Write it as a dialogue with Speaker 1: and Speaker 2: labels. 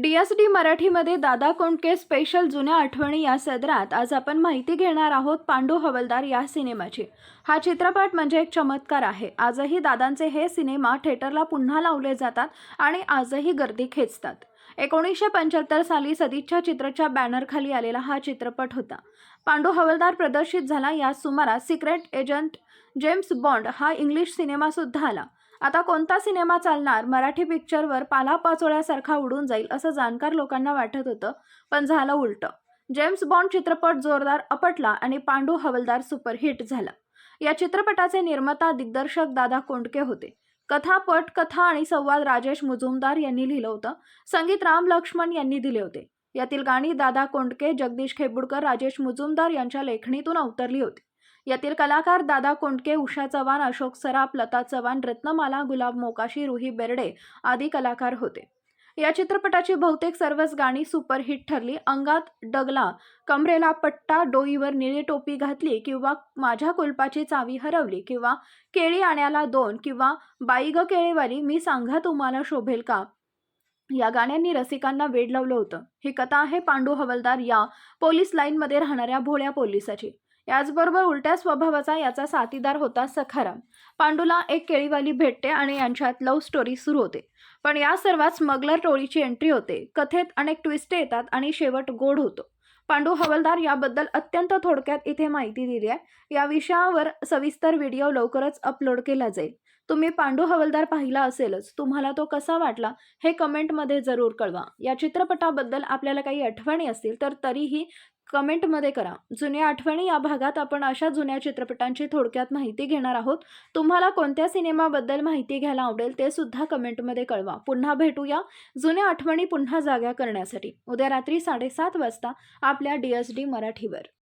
Speaker 1: D S D मराठीमध्ये Dada Kondke special जुन्या आठवणी या सदरात आज आपण माहिती घेणार आहोत पांडू हवलदार या सिनेमाची. हा चित्रपट म्हणजे एक चमत्कार आहे. आजही दादांचे हे सिनेमा थिएटरला पुन्हा लावले जातात आणि आजही गर्दी खेचतात. एकोणीसशे पंच्याहत्तर साली सदिच्छा चित्रच्या बॅनरखाली आलेला हा चित्रपट होता. पांडू हवलदार प्रदर्शित झाला या सुमारास सिक्रेट एजंट जेम्स बॉन्ड हा इंग्लिश सिनेमासुद्धा आला. आता कोणता सिनेमा चालणार? मराठी पिक्चरवर पालापाचोळ्यासारखा उडून जाईल असं जाणकार लोकांना वाटत होतं पण झालं उलटं. जेम्स बॉन्ड चित्रपट जोरदार अपटला आणि पांडू हवलदार सुपरहिट झाला. या चित्रपटाचे निर्माता दिग्दर्शक दादा कोंडके होते. कथा पट कथा आणि संवाद राजेश मुजुमदार यांनी लिहिलं होतं. संगीत राम लक्ष्मण यांनी दिले होते. यातील गाणी दादा कोंडके जगदीश खेबुडकर राजेश मुजुमदार यांच्या लेखणीतून अवतरली होती. यातील कलाकार दादा कोंडके उषा चव्हाण अशोक सराफ लता चव्हाण रत्नमाला गुलाब मोकाशी रुही बेर्डे आदी कलाकार होते. या चित्रपटाची बहुतेक सर्वच गाणी सुपरहिट ठरली. अंगात डगला कमरेला पट्टा डोईवर निळी टोपी घातली किंवा माझ्या कुलपाची चावी हरवली किंवा केळी आण्याला दोन किंवा बाई ग केळीवाली मी सांगा तुम्हाला शोभेल का? या गाण्यांनी रसिकांना वेड लावलं होतं. ही कथा आहे पांडू हवलदार या पोलीस लाईनमध्ये राहणाऱ्या भोळ्या पोलिसाची. याचबरोबर उलट्या स्वभावाचा याचा साथीदार होता सखाराम. पांडूला एक केळीवाली भेटते आणि यांच्यात लव्ह स्टोरी सुरू होते. पण या सर्वात स्मगलर टोळीची एंट्री होते. कथेत अनेक ट्विस्ट येतात आणि शेवट गोड होतो. पांडू हवलदार याबद्दल अत्यंत थोडक्यात इथे माहिती दिली आहे. या विषयावर सविस्तर व्हिडिओ लवकरच अपलोड केला जाईल. तुम्ही पांडू हवलदार पाहिला असेलच तुम्हाला तो कसा वाटला हे कमेंटमध्ये जरूर कळवा. या चित्रपटाबद्दल आपल्याला काही आठवणी असतील तर तरीही कमेंटमध्ये करा. जुन्या आठवणी या भागात आपण अशा जुन्या चित्रपटांची थोडक्यात माहिती घेणार आहोत. तुम्हाला कोणत्या सिनेमाबद्दल माहिती घ्यायला आवडेल ते सुद्धा कमेंटमध्ये कळवा. पुन्हा भेटूया जुन्या आठवणी पुन्हा जाग्या करण्यासाठी. उद्या रात्री साडेसात वाजता आपल्या डी एस डी मराठीवर.